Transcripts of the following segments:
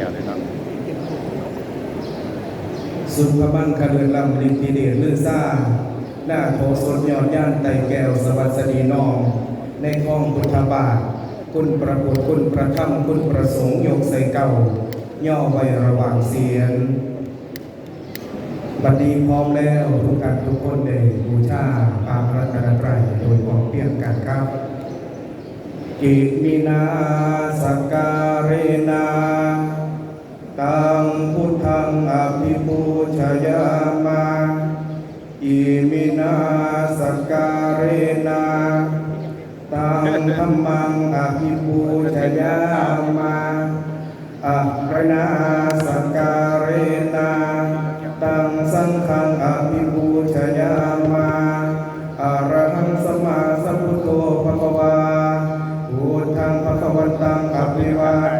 ก้วเลยครับ สุภบังคเรือนลำลินทีเดชลื่อซ่า หน้าโถสดยอดย่านไตแก้วสวัสดีนอง ในห้องพุทธบาท คุณประพุทคุณประธรรมคุณประสงค์ยกใส่เก่า ย่อไว้ระหว่างเสียงบัดนี้พร้อมแล้วทุกท่านทุกคนได้บูชาปางรัตนตรัยโดยความเพียงกันครับกิมินาสกการนา ตังพุทธังอภิปูชยามาอิมินาสกการนาตังธรรมังอภิปูชยามาอะระนาสกการนาตังสังฆังอภิปูชยามาอะระหังสมมาสัมพุทโธภะคะวาพุทธังภะคะวันตังอภิวาท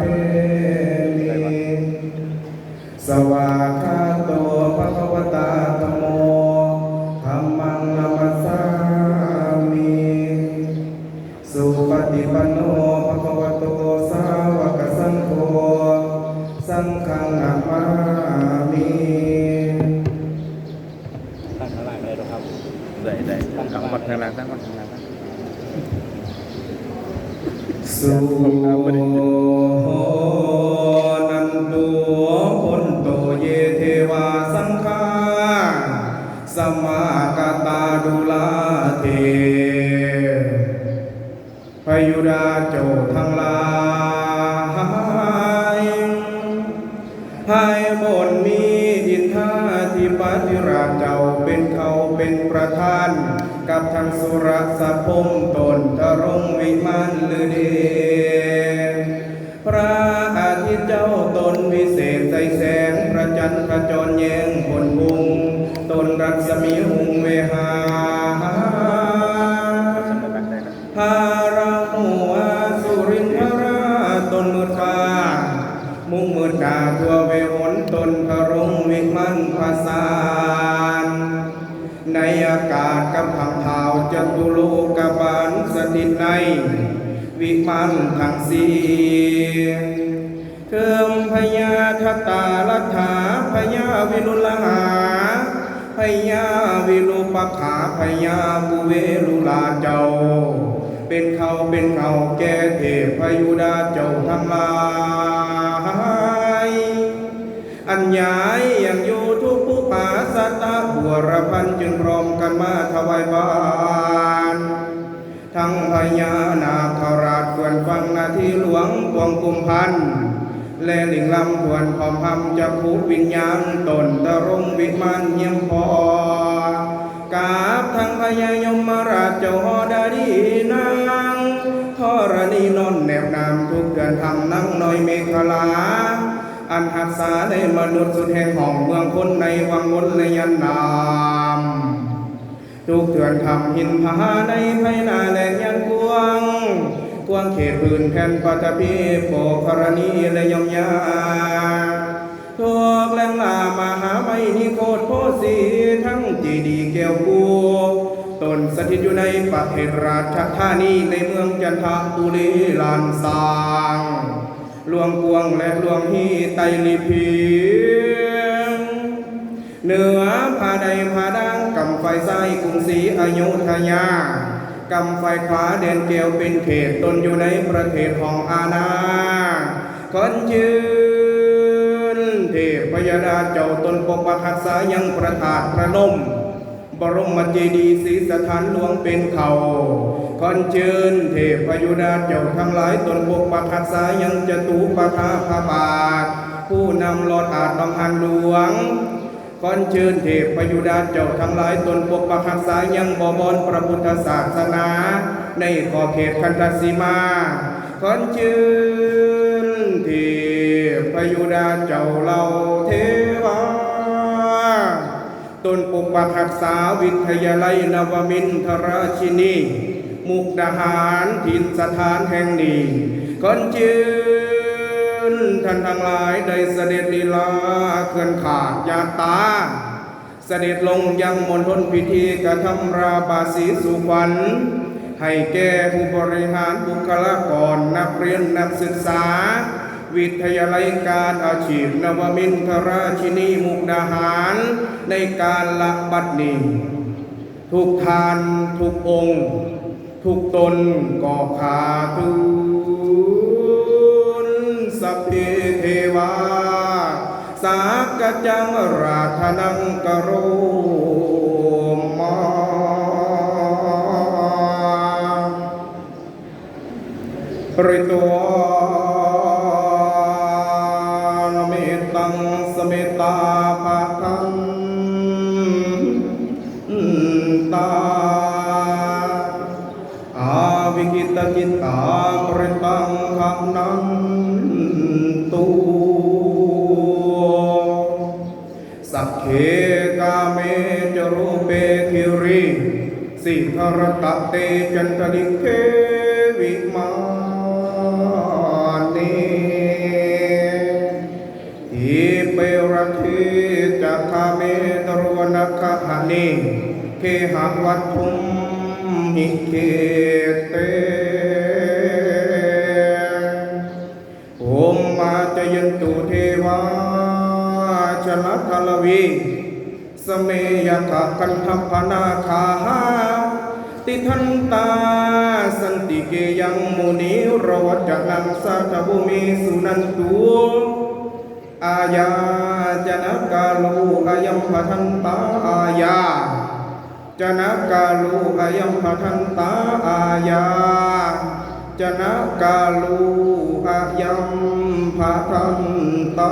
ทั้งหมดทั้งหลังทั้งหลังหลังสุโหนันตุพุนโตเยเทวาสังฆาสมากตาดุลาเทพยุราโจทั้งหลายให้บนมีอินทาธิปฏิราชเจ้าเป็นเขาเป็นประธาน กับทางสุรสะพมตนทรงวิมานลือเดชพระอาทิตย์เจ้าตนวิเศษใสแสง พระจันทร์พระจรแยงบนบุงตนรัศมีหัว จึงพร้อมกันมาถวายบานทั้งพญานาคราชควรฟังนาทีหลวงปวงกุมพันธ์และลิงลำควรพร้อมพำจะผูวิญญาณตนตรงวิมานเยี่ยมพอกาบทั้งพญายมราชเจ้าหอดาดีนางธรณีนนแนวนามทุกเดือนทำนั่งน้อยเมฆลา อันหักษาในมนุษย์สุดแห่งของเมืองคนในวังวนและยันนามทุกเถื่อนทำหินผาในไพนาแหลกยันกวงกวงเขตพื้นแผ่นปัตพีโปกรณีและยมยาทุกแหลงลามหาไม่นิโคตรโพสีทั้งจีดีแก้วกูตนสถิตอยู่ในประเทศราชธานีในเมืองจันทบุรีลานสาง ลวงกวงและหลวงฮีไตลิเพียงเหนือผาใดผาดังกำไฟไส้กรุงศรีอยุธยากำไฟขวาเด่นเกลียวเป็นเขตตนอยู่ในประเทศของอาณาคนยืนเทพยดาเจ้าตนปกปักรักษายังประทาดพระนม บรมเจดีย์ศรีสถานหลวงเป็นเขาคนเชิญเทพยุดาเจ้าทั้งหลายตนปกปักรักษายังจตุปทาพระบาทผู้นำลอดอาจต้องหันหลวงขอนเชิญเทพพยุดาเจ้าทั้งหลายตนปกปักรักษายังบวรพระพุทธศาสนา ในขอบเขตคันธสีมาขอนเชิญเทพพยุดาเจ้าเหล่าเทวา ตนปกปักรักษาวิทยาลัยนวมินทราชินี มุกดาหารถิ่นสถานแห่งนี้ขอนเชิญท่านทั้งหลายได้เสด็จลีลาเคลื่อนขาดยาตา เสด็จลงยังมณฑลพิธีกระทำราบาสีสุวรรณให้แก่ผู้บริหารบุคลากรนักเรียนนักศึกษา วิทยาลัยการอาชีพนวมินทราชินีมุกดาหาร ในการละบัดนี้ทุกทานทุกองค์ ทุกตนก็ขาทุนสัพเพเทวา สากจังราธนังกโรมาริตัว นันตุสัพเพกาเมจรูเปคิริสิทรตะเตจันตลิเควิมานีทิเปรทิจักขเมตรวนัคหานิเคหะวัตถุมหิเค ยทะกันทัพนาคาติทันตาสันติเกยังมุนีรวัจนังสัตบุมีสุนันตุอาญาจนะกาลูอายัมปทันตาอาญาจนะกาลูอายัมปทันตาอาญาจนะกาลูอายัมภะทันตา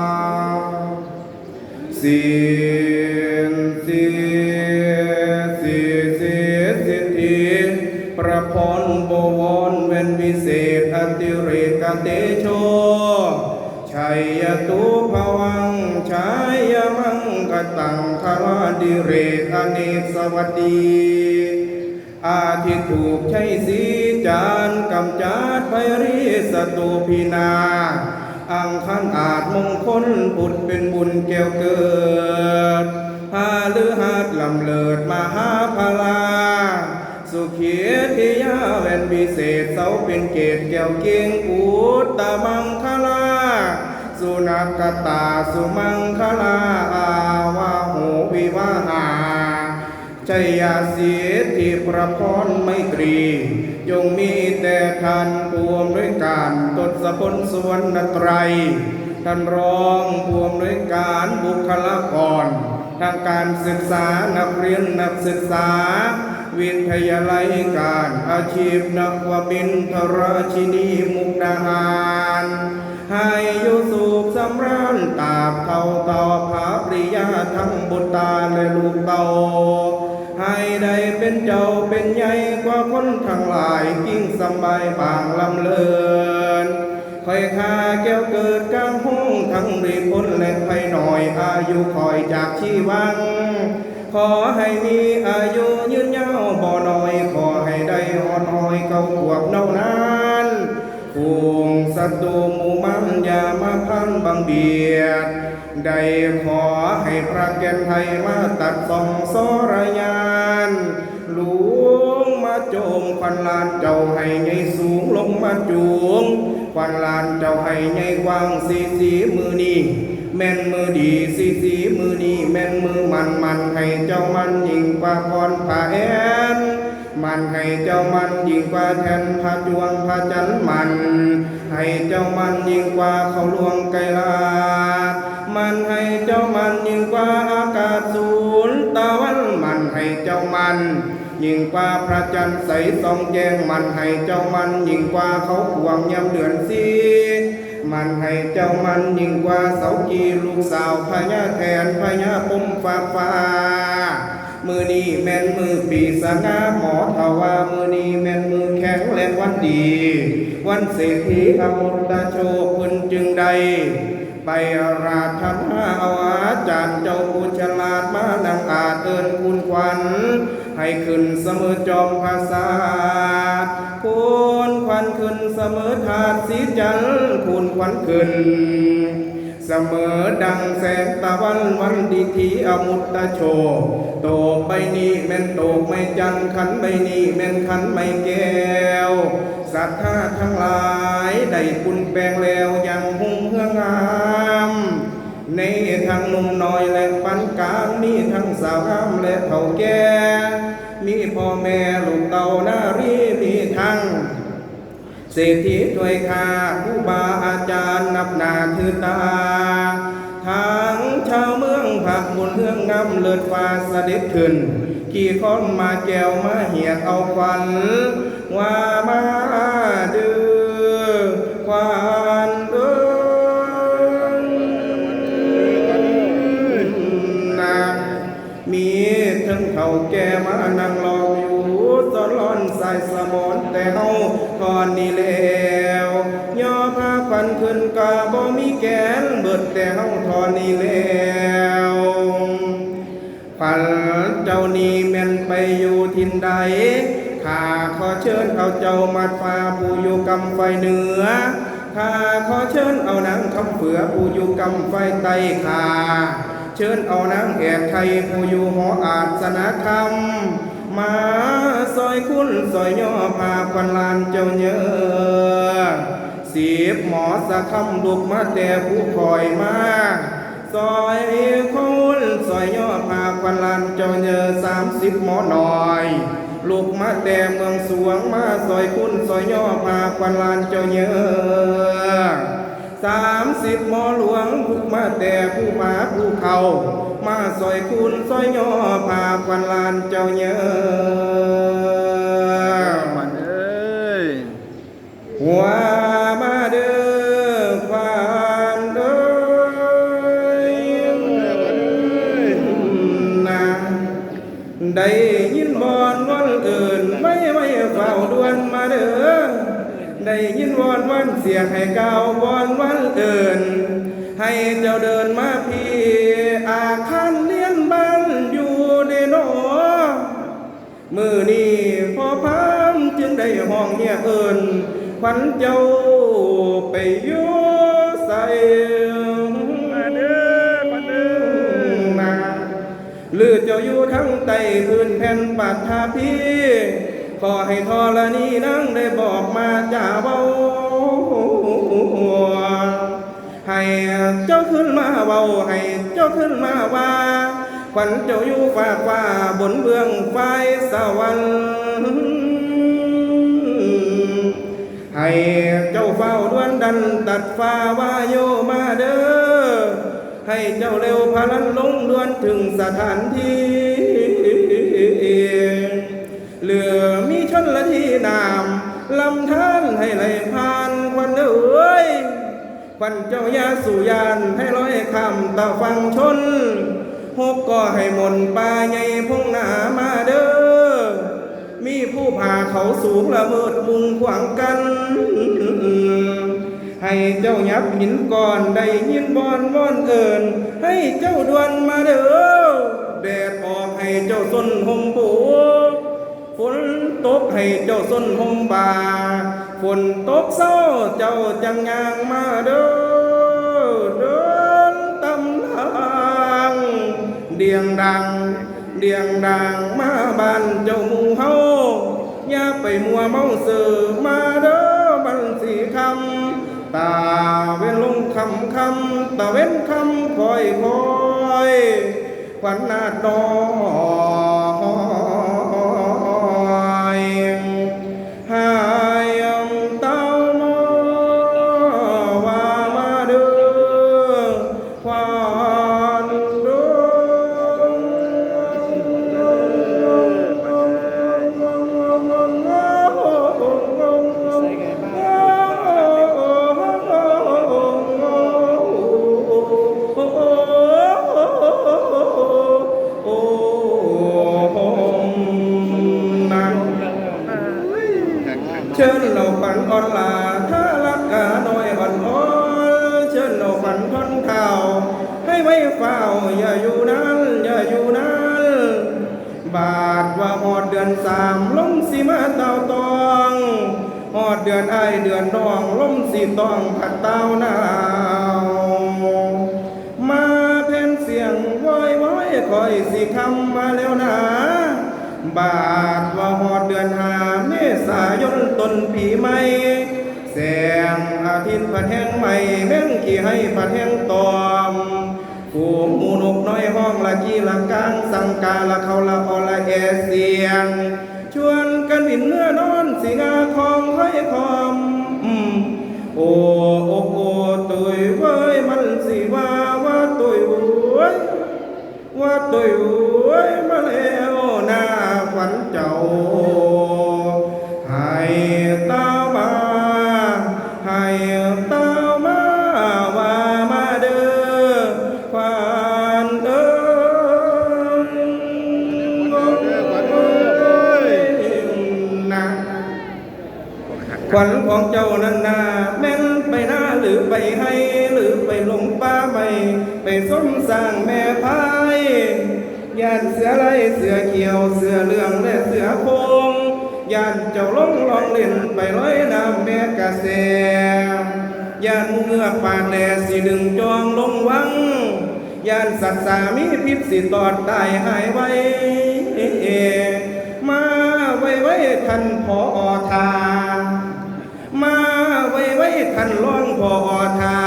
นสิสิสิสิทธิประพรบวรเวนวิเศษอติเรกเตโชชัยยตุภวังชัยยมังกตังคลาดิเรกอเนกสวัสดีอาทิตถูกใช้สีจานกำจัดไพรีสตูพินา อังคันอาจมงคลบุตรเป็นบุญเกี่ยวเกิดหาลือหาดลำเลิดมหาพลา สุขีทิยาแวนวิเศษเสาเป็นเกตแก้วเกียงอุตตมังคลา สุนักตาสุมังคลา อาวาหูวิวาหา ชัยยาเสียที่ประพรไมตรี ยงมีแต่ท่านปวมด้วยการตดสพลสวรรณไตรยท่านรองปวมด้วยการบุคลากร ทางการศึกษานักเรียนนักศึกษา วิทยาลัยการอาชีพนักวบินทราชินีมุกดาหารให้ยู่สุขสำราญตาบเท่าต่อภาปริยาทั้งบุตรตาและลูกเต่า ให้ได้เป็นเจ้าเป็นใหญ่กว่าคนทั้งหลายยิ่งสบายบางลำเลินคอยคาแก้วเกิดกลางห้องทั้งรีพ้นและภัยหน่อยอายุคอยจากชีวัง ขอให้มีอายุยืนยาวบ่หน้อย ขอให้ได้หอดหอยเก่าขวบเน่านานภูงศัตรูหมูมันอย่ามาพันบังเบียด ได้ขอให้พระแก่นไทยมาตัดส่องสรยา หลวงมาโจมควันลานเจ้าให้ใหญ่สูงลงมาจูงควันลานเจ้าให้ใหญ่กว้างสีสีมือนี้แม่นมือดีสีสีมือนี้แม่นมือมันมันให้เจ้ามันยิ่งกว่าพรผาแอนมันให้เจ้ามันยิ่งกว่าแทนพระจวงพระจันทร์มัน ให้เจ้ามันยิ่งกว่าเขาหลวงไกลามันให้เจ้ามันยิ่งกว่าอากาศศูนย์ตะวันมันให้เจ้ามัน ยิ่งกว่าพระจันทร์ใสส่องแจ้งมันให้เจ้ามันยิ่งกว่าเขาขวางยามเดือนสีมันให้เจ้ามันยิ่งกว่าเสากีลูกสาวพญาแทนพญาปมฟ้าฟ้ามือนี้แม่นมือปีสงาหมอทว่า มือนี้แม่นมือแข็งและวันดี วันเศรษฐีอมุตตโชคุณจึงใด ไปราธนาอาอาจารย์เจ้าผู้ฉลาดมานังอาเอินคุณควัน ให้ขึ้นเสมอจอมภาษาคุณควันขึ้นเสมอถาดสีจันทร์คุณควันขึ้น เสมอดังแสงตะวันวันดีทีอมุตตโชโตกใบนี้แม่นโตกไม่จันขันใบนี้แม่นขันไม่แก้วศรัทธาทั้งหลายได้คุณแปลงแล้วยังหุ่งเฮืองงามในทั้งนุ่มน้อยและปันกลางมีทั้งสาวงามและเฒ่าแก่ แม่ลูกเต่านารีมีทั้งเศรษฐีช่วยข้าผู้บาอาจารย์นับนาถือตาทั้งชาวเมืองผักบุญเรื่องงำเลิศฟ้าเสด็จขึ้น กี่คนมาแก้วมาเหียดเอาควันว่ามาดื้อควันเเฮาก่อนนี้แล้วย่อผ้าพันขึ้นกาบ่มีแกนเบิดแต่เฮาทอนนี้แล้วฝันเจ้านี้แม่นไปอยู่ทินใดข้าขอเชิญเอาเจ้ามัดฟ้าผู้อยู่กำไฟเหนือข้าขอเชิญเอานางคำเฟือผู้อยู่กำไฟใต้ข้าเชิญเอานางแอกไทยผู้อยู่หออาสนะคำ มาซอยคุณซอยย่อพาควันลานเจ้าเยอะสีบหมอสะคำลุกมาแต่ผู้คอยมาซอยคุณซอยย่อพาควันลานเจ้าเยอะสามสิบหมอหน่อยลูกมาแต่เมืองสวงมาซอยคุณซอยย่อพาควันลานเจ้าเยอะ สามสิบหมอหลวงพุกมาแต่ผู้มาผู้เขามาซอยคุณซอยย่อพาควันลานเจ้าเยอะมันเอ้ยว่ เสียงให้ก้าววอนวันเอินให้เจ้าเดินมาพี่อาคารเลียนบ้านอยู่ในโนอมือนี้พ่อพามจึงได้ห้องเนี่ยเอิญขวัญเจ้าไปอยู่ใส่มาเด้อมาเด้อมาหรือเจ้าอยู่ทั้งใต้พื้นแผ่นปากทาพี่ขอให้ทอละนี้นั่งได้บอกมาจ่าเบา ให้เจ้าขึ้นมาเบาให้เจ้าขึ้นมาว่าขวัญเจ้าอยู่ฝากว่าบนเบื้องไฟสวรรค์ให้เจ้าเฝ้าดวนดันตัดฟ้าว่าโยมาเด้อให้เจ้าเร็วพลันลงดวนถึงสถานที่ นเจ้ายาสุยานให้ร้อยคำตะฟังชนหกก็ให้มนป่าใหญ่พงหนามาเด้อ มีผู้พาเขาสูงละเมิดมุงขวางกัน ให้เจ้ายับหินก่อนได้ยินบอนวอนเอินให้เจ้าดวนมาเด้อแดดออกให้เจ้าส้นห่มปูฝนตกให้เจ้าส้นห่มบาฝนตกเศร้าเจ้าจังยางมาเด้อ เดียงดังเดียงดังมาบ้านเจ้าหมูเฮาอย่าไปมัวเมาเสือมาเด้อบันสีคำตาเว้นลงคำคำตาเว้นคำคอยคอยขวัญนาดน้อย ปีใหม่แสงอาทิตย์ผัดแห้งใหม่แม่งขี่ให้ผัดแห้งตอมฝูงมูนกน้อยห้องละกี้ละกลางสังกาละเขาละอละแอเสียง ชวนกันบินเมื่อนอนสิงาคองห้อยคอมอืมโอ้โอ้โอ้ตุยเว้ยมันสิว่าว่าตุยเว้ยว่าตุยเว้ยมาแล้วหน้าขวัญเจ้าให้ ขวัญของเจ้านั้นนาแม่นไปหน้าหรือไปให้หรือไปลงป่าไม่ไปสมสร้างแม่พายยานเสือไรเสือเขียวเสือเหลืองและเสือโคงยานเจ้าลงลองเล่นไปร้อยน้ำแม่กะแสยานเงือกปาแหลสิดึงจองลงวังยานสัตว์สามีพิษสิตอดตายหายไว้มาไว้ไว้ท่านพอทา มาไว้ไว้ท่านร้องพอทา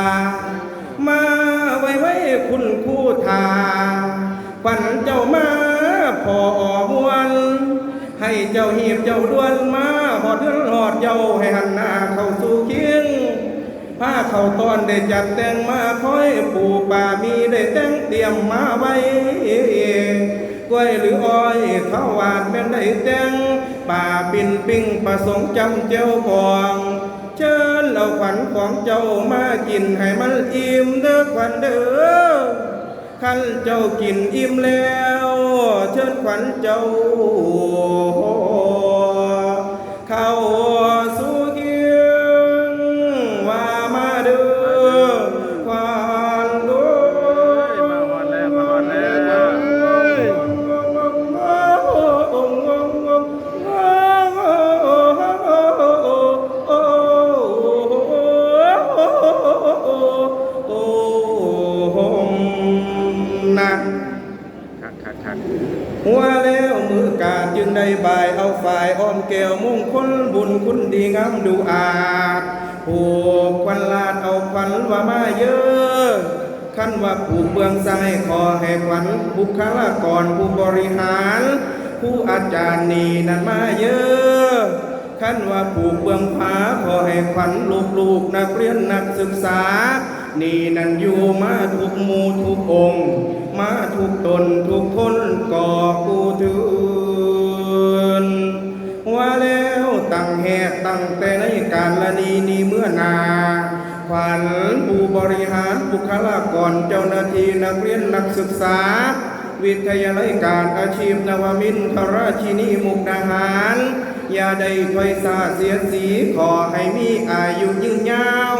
มาไว้ไว้คุณคู่ทาขวัญเจ้ามาพอมวน ให้เจ้าหีบเจ้าด้วนมาหอดเดือนหอดเจ้าให้หันหน้าเข้าสู่เคียงผ้าเข้าตอนได้จัดแต่งมาคอยปู่ป่ามีได้แต่งเตรียมมาไว้กล้วยหรืออ้อยข้าวหวานแม่นได้แต่งป่าปินปิ้งประสงค์จำเจ้าบอง เชิญเหล่าขวัญของเจ้ามากินให้มันอิ่มเด้อขวัญเด้อขันเจ้ากินอิ่มแล้ว เชิญขวัญเจ้าเข้า ผูกเบื้องซ้ายขอให้ขวัญบุคลากรผู้บริหาร ผู้อาจารย์นี่นั่นมาเยอะขั้นว่าผูกเบื้องผาขอให้ขวัญลูกๆนักเรียนนักศึกษา นี่นั่นอยู่มาทุกหมู่ทุกองค์มาทุกตนทุกคนก่อกูถืนว่าแล้วตั้งแหกตั้งแต่ในการละนีนี้เมื่อนา ขวัญผู้บริหารบุคลากรเจ้าหน้าที่นักเรียนนักศึกษา วิทยาลัยการอาชีพนวมินทราชินีมุกดาหาร อย่าได้ถอยสาเสียสีขอให้มีอายุยืนยาว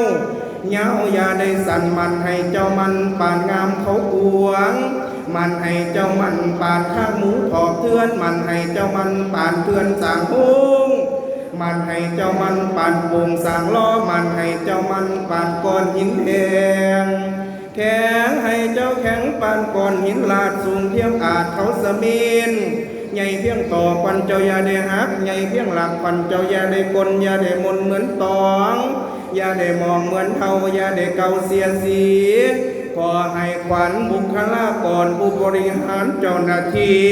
เงาอย่าได้สั่นมันให้เจ้ามันปานงามเขากวง มันให้เจ้ามันปานข้างหมูถอกเทือน มันให้เจ้ามันปานเทือนสางหง มันให้เจ้ามันปานป่งสางล้อมันให้เจ้ามันปานก้อนหินแดงแข็งให้เจ้าแข็งปานก้อนหินลาดสูงเทียมอาจเขาสมินใหญ่เพียงต่อควันเจ้าอย่าได้หักใหญ่เพียงหลักควันเจ้าอย่าได้กลอย่าได้มนเหมือนตองอย่าได้มองเหมือนเทาอย่าได้เกาเสียสีขอให้ขวัญบุคลากรผู้บริหารเจ้าหน้าที่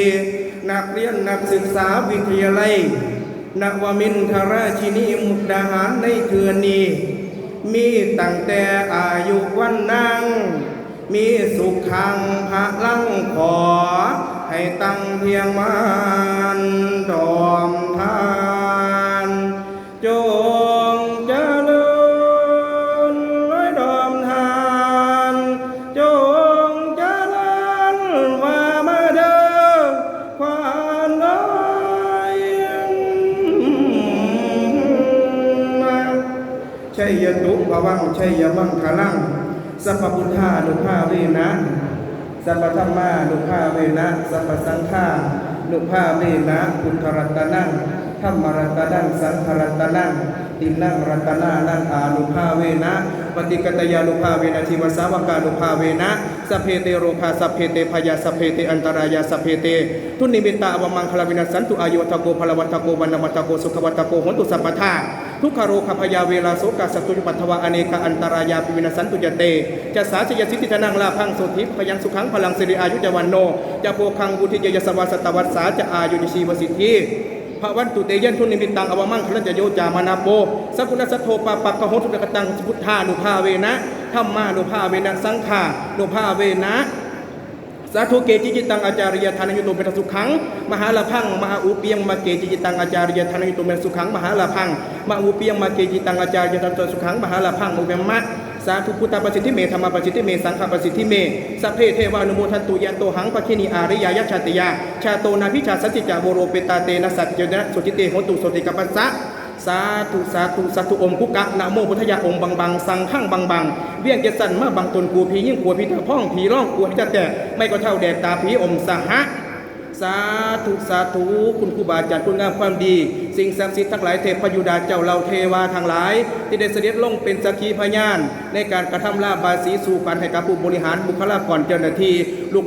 นักเรียนนักศึกษาวิทยาลัย นวมินทราชินีมุกดาหารในเทือนนี้ มีตั้งแต่อายุวันนั่ง มีสุขขังพระลังขอ ให้ตั้งเพียงมันดอม ยตุภวังชัยยมังคลังสัพพุทธานุภาเวนะสัพพธรรมานุภาเวนะสัพพสังฆานุภาเวนะพุทธรัตนังธรรมรัตนังสังฆรัตนังตินังรัตนานังอานุภาเวนะปฏิกตยานุภาเวนะทิวสาวกานุภาเวนะสัพเพเตโรคาสัพเพเตพยาสัพเพเตอันตรายาสัพเพเต ทุนิมิตาอวมังคลาวินัสันตุอายุวัตโกพลวัตโกวันนวัตโกสุขวัตโกหนตุสัพพทา ทุกขโรคพยาเวลาโสกาสตุปัทวะอเนกอันตรายาปิวินสันตุยเตจะสาชยสิทธิธนังลาพังโสธิพยังสุขังพลังสิริอายุจวันโนจะโพคังบุธิยยสวาสตวัสสาจะอายุนิชีวสิทธิพระวันตุเตยันทุนิมิตังอวมังคลจโยจามานาโปสักุณสัทโทปะปักกะโหตุกตังสุพุทธานุภาเวนะธรรมานุภาเวนะสังฆานุภาเวนะ สาธุเกจิจิตังอาจารยธานยุโตเป็นสุขัง มหาลาพัง มหาอุเปียงมาเกจิจิตังอาจารยธานยุโตเป็นสุขัง มหาลาพังมหาอุเปียงมาเกจิตังอาจารยธานสุขัง มหาลาพังอุเบมมะสาธุพุทธประสิทธิเมธรรมประสิทธิเมสังฆประสิทธิเมสัพเพเทวานุโมทันตุยันโตหังปะคินีอาริยายัชาติยา ชาโตนาพิชาสัจจิจาโวโรเปตาเตนะสัจจนะสุจิเตโหตุโสติกัปปัสสะ สาธุสาธุสาธุอมคุกะนะโมพุทธยาองค์บางบางสังข้างบางบางเวียงเจสันมาบังตนกูผียิ่งกลัวผีตาพ่องผีร่องกลัวผีตะแต่ไม่ก็เท่าแดดตาผีอมสหะ สาธุสาธุคุณครูบาอาจารย์คุณงามความดี สิ่งศักดิ์สิทธิ์ทั้งหลายเทพยุดาเจ้าเราเทวาทั้งหลาย ที่ได้เสด็จลงเป็นสักขีพยาน ในการกระทำลาบาสีสู่ขวัญให้กับผู้บริหารบุคลากรเจ้าหน้าที่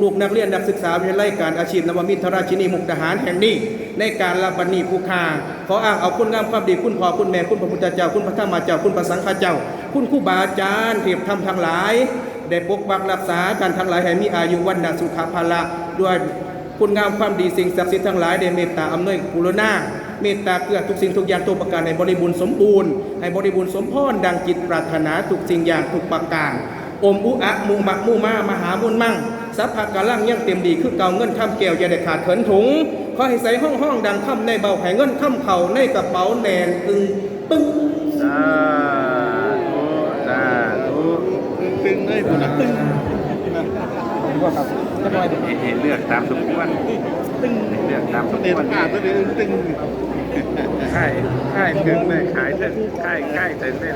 ลูกๆนักเรียนนักศึกษาวิทยาลัยการอาชีพนวมินทราชินีมุกดาหารแห่งนี้ในการรับบันนีผู้ค้าขออ้างเอาคุณงามความดีคุณพ่อคุณแม่คุณพระพุทธเจ้าคุณพระธรรมเจ้าคุณพระสังฆเจ้า คุณครูบาอาจารย์เทพธรรมทั้งหลายได้ปกปักรักษาการทั้งหลายให้มีอายุวันนะสุขภาละด้วย คุณงามความดีสิ่งศักดิ์สิทธิ์ทั้งหลายได้เมตตาอำนวยกุลนาเมตตาเกื้อทุกสิ่งทุกอย่างตัวประการในบริบูรณ์สมบูรณ์ให้บริบูรณ์สมพรดังจิตปรารถนาทุกสิ่งอย่างทุกประการอมอุอะมุมักมุมามหาบุญมั่งสัพพะกะลังยังเต็มดีคือเก่าเงินข้ามแก้วอย่าได้ขาดเถินถุงขอให้ใส่ห้องห้องดังค่ำในเบาให้เงินค่ำเข่าในกระเป๋าแนนตึงปึ้งสาธุสาธุตึงเลยผมนะตึง ว่าครับจะไปเห็นเลือกตามสมควรตึงเลือกตามสมเตะควรขาดตัวเดียวตึงค่ายค่ายถึงเลยขายเส้นค่ายค่ายเส้นเลย